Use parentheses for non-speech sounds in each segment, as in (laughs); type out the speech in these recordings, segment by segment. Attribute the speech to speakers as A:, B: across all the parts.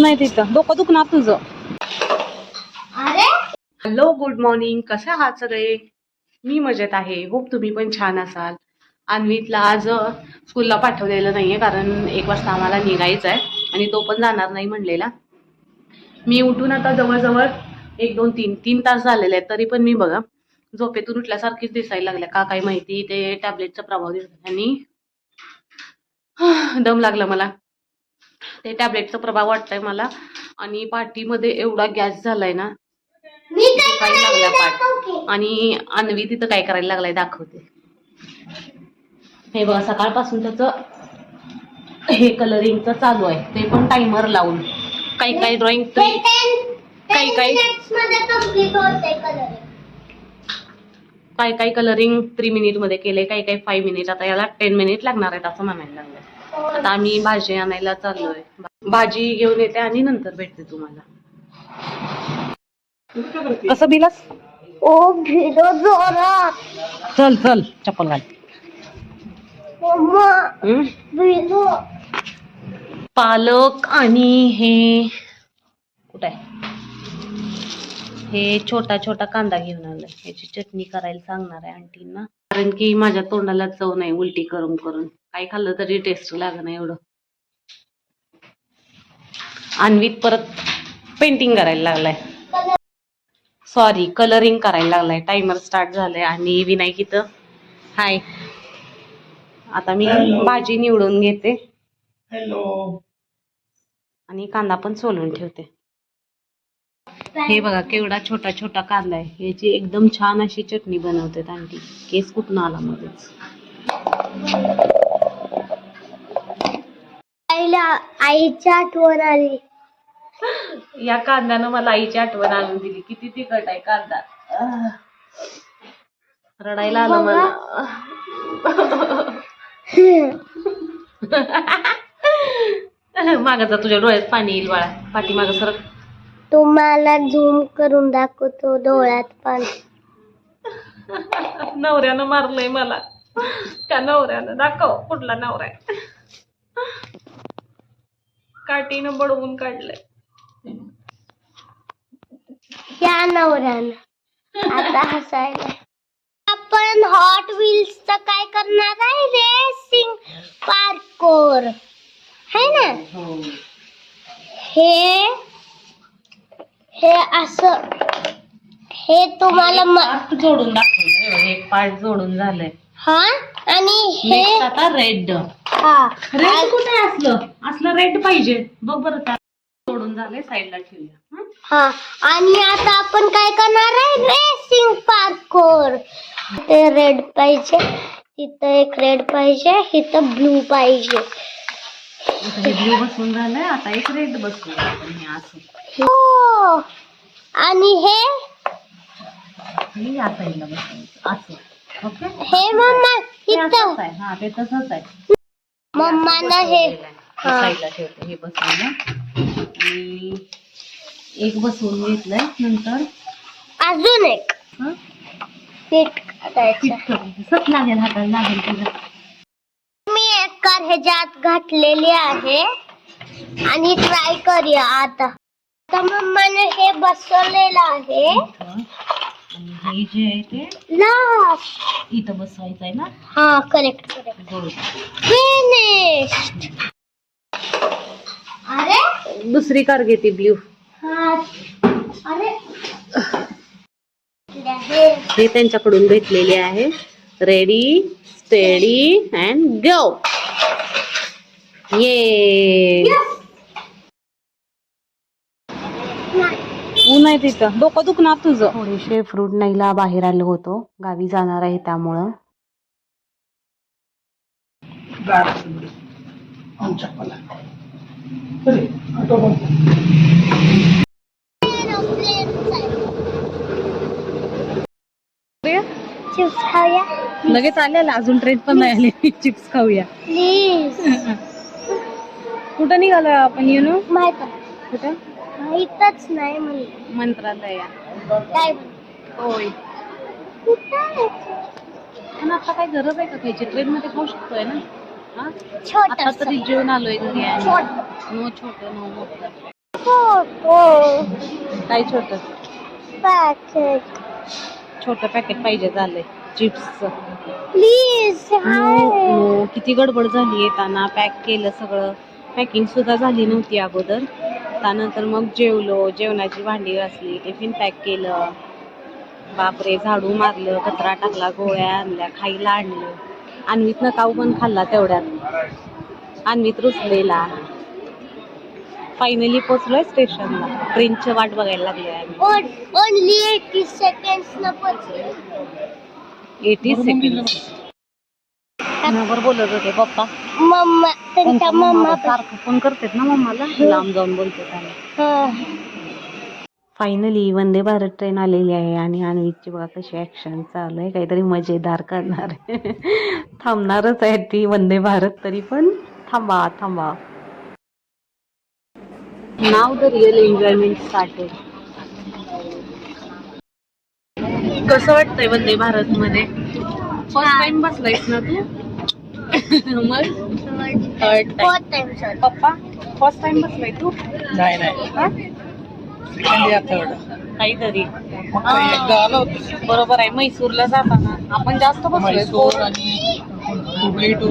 A: ऊन आहे तिथं. डोकं दुखणार तुझं.
B: अरे?
A: Hello good morning. कसे आहात सगळे? मी मजेत आहे. होप तुम्ही पण छान असाल. अन्वितला आज स्कूलला पाठवलेलं नाहीये कारण एक वाजता आम्हाला निघायचं आहे आणि तो पण जाणार नाही म्हणलेला. मी उठून आता जवळजवळ एक दोन तीन तीन तास झालेले आहेत. तरी पण मी बघा झोपेतून उठल्यासारखीच दिसायला लागल्या. का काय माहिती ते टॅबलेटचा प्रभाव दिसत आणि दम लागला मला. ते टॅबलेटचा प्रभाव वाटतंय मला. आणि पाठीमध्ये एवढा गॅस झालाय ना काही पाठ? आणि अन्वी तिथं काय करायला लागलाय दाखवते. हे बघा सकाळपासून त्याचं हे कलरिंगचं चालू आहे. ते पण टाइमर लावून. काही काही ड्रॉइंग. काही काही कलरिंग थ्री मिनिटमध्ये केले काही काही फाईव्ह मिनिट आता याला टेन मिनिट लागणार आहेत असं म्हणायला लागलं आता आम्ही भाजी आणायला चाललोय. भाजी घेऊन येते आणि नंतर भेटते तुम्हाला. कसं बिलास
B: ओ जोरात.
A: चल चल चप्पल घाल. पालक आणि हे कुठं आहे? हे छोटा छोटा कांदा घेऊन आलाय. याची चटणी करायला सांगणार आहे आंटींना. कारण की माझ्या तोंडाला चव नाही उलटी करून करून. काय खाल्लं तरी टेस्ट लाग नाही एवढं. अन्वित परत पेंटिंग करायला लागलाय. सॉरी कलरिंग करायला लागलाय. टाइमर स्टार्ट झालाय आणि विनायक इथं. हाय आता मी भाजी निवडून घेते.
C: हॅलो
A: आणि कांदा पण सोलून ठेवते. हे बघा केवढा छोटा छोटा कांदा आहे. याची एकदम छान अशी चटणी बनवते आंटी. केस कुठून आला मध्येच?
B: आईची आठवण आली.
A: या कांद्यानं मला आईची आठवण आणून दिली. किती तिखट आहे कांदा. आह. रडायला आलं मला. मागं जा तुझ्या डोळ्यात पाणी येईल बाळा. पाठी मागं सरक.
B: तुम्हाला झूम करून दाखवतो डोळ्यात पाणी.
A: नवऱ्यानं मारलंय मला. त्या नवऱ्यानं. दाखव कुठला नवरा आहे. काठीनं बडवून काढलंय.
B: या नवऱ्यानं. आता हसायला. आपण हॉट व्हील्स च काय करणार आहे रेसिंग पार्कोर है ना? हे. हे असं हे तुम्हाला म-
A: पार्ट जोडून दाखवलंय एक पार्ट जोडून झालंय.
B: हा? आणि हे
A: आता रेड
B: हा.
A: रेड कुठे असलं? असलं रेड पाहिजे. बघ बरं त्या जोडून झालंय साईडला ठेवूया. हं?
B: हा. आणि आता आपण काय करणार आहे? रेसिंग पार्कोर ते रेड पाहिजे. तिथं एक रेड पाहिजे. इथं ब्लू पाहिजे.
A: आता हे ब्लू बसून झालंय. आता एक रेड बसू आपण हे असं.
B: हो. आणि हे?
A: या साईडला बसायचं असं. ओके?
B: हे मम्मा
A: हे
B: इथं.
A: असंच आहे. हा ते तसंच आहे.
B: मम्मानं हे हा.
A: साईडला ठेवते हे बसवलं आणि एक बसवून घेतलंय नंतर.
B: अजून एक.
A: हं?
B: पीठ करायचं
A: पीठ करून सत लागेल हाताला लागेल तुझं
B: मी एक कार ह्याच्यात घातलेली आहे. आणि ट्राय करूया आता. आता मम्माने हे बसवलेलं आहे.
A: आणि हे जे आहे ते
B: लास्ट
A: इथं बसवायचं आहे ना?
B: हा करेक्ट करेक्ट अरे?
A: दुसरी कार घेते ब्ल्यू.
B: हा. अरे? हे
A: हे त्यांच्याकडून भेटलेले आहे. रेडी स्टेडी अँड गो ये ऊन आहे तिथं. डोकं दुखणार तुझं. थोडेसे फ्रूट नाहीला बाहेर आलो होतो. गावी जाणार आहे त्यामुळं.
B: चिप्स खाऊया.
A: लगेच आलेला अजून ट्रेन पण नाही आले. चिप्स (laughs) खाऊया.
B: प्लीज
A: कुठं निघालोय आपण येणू
B: माहीत
A: कुठं?
B: माहितच नाही म्हणलं.
A: मंत्रालया.
B: काय
A: होय.
B: कुठं?
A: पण आता काय गरज आहे का खायची ट्रेन मध्ये खाऊ शकतोय ना? हा?
B: छोट
A: आता तरी जेवण आलोय घरी आणि
B: छोट.
A: नो छोट नो मोठं
B: फोटो
A: काय छोट?
B: पॅकेट.
A: छोटं पॅकेट पाहिजे झालंय. चिप्सचं.
B: प्लीज
A: हो, किती गडबड झाली येताना पॅक केलं सगळं. पॅकिंग सुद्धा झाली नव्हती अगोदर. त्यानंतर मग जेवलो. जेवणाची भांडी घासली टिफिन पॅक केलं. बापरे झाडू मारलं कचरा टाकला गोळ्या आणल्या खायला आणलं. अन्वीतनं काऊ पण खाल्ला तेवढ्यात. अन्वीत रुसलेला. फायनली पोचलोय स्टेशनला. ट्रेनची वाट बघायला लागलोय आम्ही.
B: ओनली एटी पोचले
A: एटी सेकंड बोलत होते पप्पा.
B: मम्मा त्यांच्या मम्मा
A: सारखं फोन करतात ना मम्माला? लांब जाऊन बोलते फायनली वंदे भारत ट्रेन आलेली आहे आणि अन्वीची बघा कशी ऍक्शन चालू आहे. काहीतरी मजेदार करणार आहे. (laughs) थांबणारच आहे ती वंदे भारत तरी पण. थांबा थांबा. नाव द रिअल एन्जॉयमेंट स्टार्टेड कसं वाटतंय वंदे भारत मध्ये फर्स्ट टाइम बसलायस ना तू? (laughs) मग? थर्ड टाइम पप्पा फर्स्ट टाइम बसलाय तू
C: नाही नाही
A: हा?
C: सेकंड या थर्ड
A: काहीतरी.
C: मग काही एकदा आलो होतो.
A: बरोबर आहे म्हैसूरला जाताना. आपण जास्त बसलोय
C: म्हैसूर आणि हुबळी टू.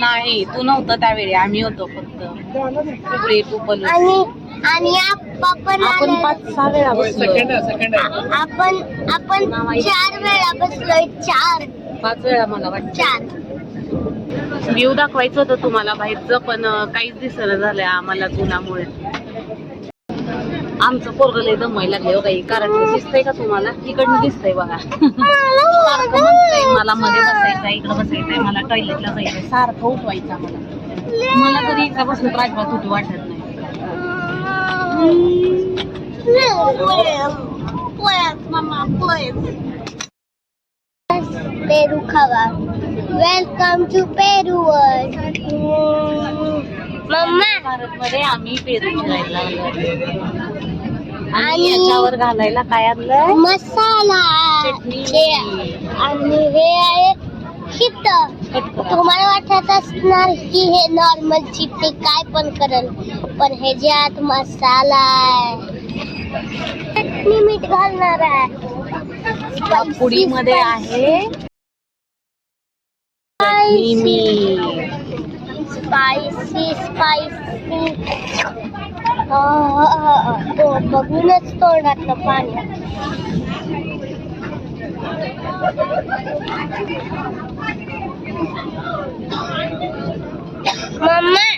A: नाही तू नव्हतं त्यावेळी. आम्ही होतो फक्त. हुबळी टू पलूस.
B: आणि पण
A: आपण
B: आले.
A: पाच सहा वेळा
C: सेकंड आहे सेकंड आहे.
B: आपण आपण. चार वेळा बसलोय चार.
A: पाच वेळा मला वाटतं.
B: चार.
A: व्ह्यू दाखवायचं होतं तुम्हाला बाहेरचं पण काहीच दिसणं झालंय आम्हाला जुनामुळे आमचं पोरगं लय दमायला लागले हो काही कारण दिसतंय का तुम्हाला इकडनं दिसतंय बघा सारखं म्हणतंय मला मध्ये बसायचंय इकडं बसायचंय मला टॉयलेटला जायचंय सारखं उठवायचं मला मला तरी इथं बसून अजिबात उठू वाटत नाही
B: खावा वेलकम टू पेरू मम्मा
A: भारतमध्ये आम्ही पेरू. आणि
B: आणि-
A: याच्यावर घालायला काय आणलंय?
B: मसाला.
A: चटणी.
B: हे- आणि हे आहे
A: कट करा.
B: तुम्हाला वाटत असणार की हे नॉर्मल चिप्पी काय पण करल. पण हे ज्यात मसाला आहे. चटणी मीठ घालणार आहे.
A: या पुडीमध्ये आहे. चटणी मीठ
B: स्पायसी स्पायसी तो बघूनच तोंडातलं पाणी मम्मा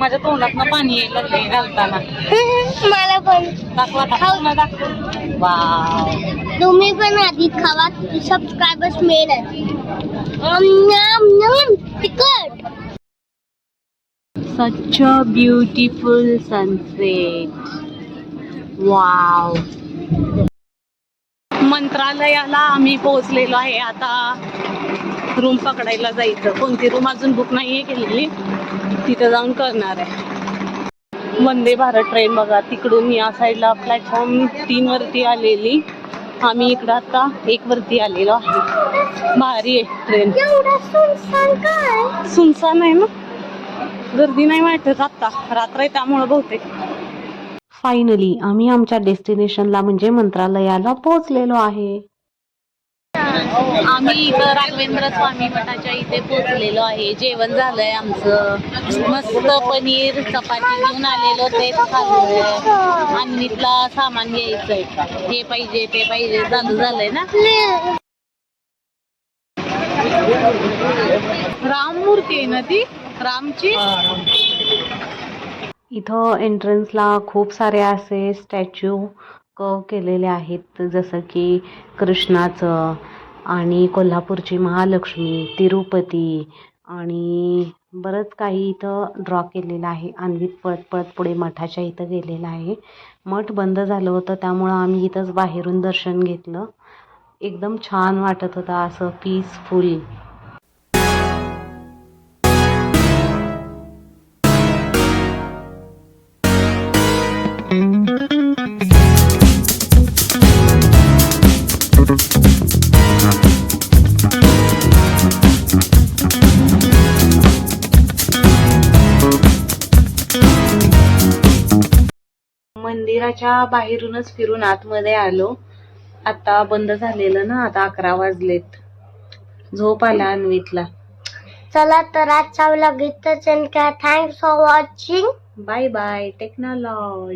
A: माझ्या तोंडातनं पाणी यायला लागलंय घालताना.
B: मला पण.
A: दाखवा दाखवा दाखव. वाव.
B: तुम्ही पण आधी खावा. सबस्क्रायबर्स मिळेल तिकट
A: such a beautiful sunset. Wow. मंत्रालयाला आम्ही पोहोचलेलो आहे. आता रूम पकडायला जायचं. कोणती रूम अजून बुक नाहीये केलेली. तिथं जाऊन करणार आहे. वंदे भारत ट्रेन बघा तिकडून या साईडला प्लॅटफॉर्म तीन वरती आलेली. आम्ही इकडं आता एक वरती आलेलो आहे. भारी आहे ट्रेन
B: सुनसान
A: आहे ना? गर्दी नाही वाटत आता. रात्र आहे त्यामुळे बहुतेक. फायनली आम्ही आमच्या डेस्टिनेशनला म्हणजे मंत्रालयाला पोहोचलेलो आहे. आम्ही इथं राघवेंद्र स्वामी मठाच्या इथे पोहोचलेलो आहे. जेवण झालंय आमचं. मस्त पनीर चपाती घेऊन आलेलो ते खाल्लंय. अन्नीतला सामान घ्यायचंय. हे पाहिजे ते पाहिजे चालू झालंय ना? राम मूर्ती आहे ना ती? रामची? इथं एंट्रन्सला खूप सारे असे स्टॅच्यू क केलेले आहेत जसं की कृष्णाचं आणि कोल्हापूरची महालक्ष्मी तिरुपती आणि बरंच काही इथं ड्रॉ केलेलं आहे. अन्वित पळत पळत पुढे मठाच्या इथं गेलेलं आहे. मठ बंद झालं होतं त्यामुळं आम्ही इथंच बाहेरून दर्शन घेतलं. एकदम छान वाटत होतं असं पीसफुल मंदिराच्या बाहेरूनच फिरून आतमध्ये आलो. आता बंद झालेलं ना आता अकरा वाजलेत. झोप आला अन्वितला.
B: चला तर आजचा व्लॉग इथंच thanks for watching
A: bye bye technology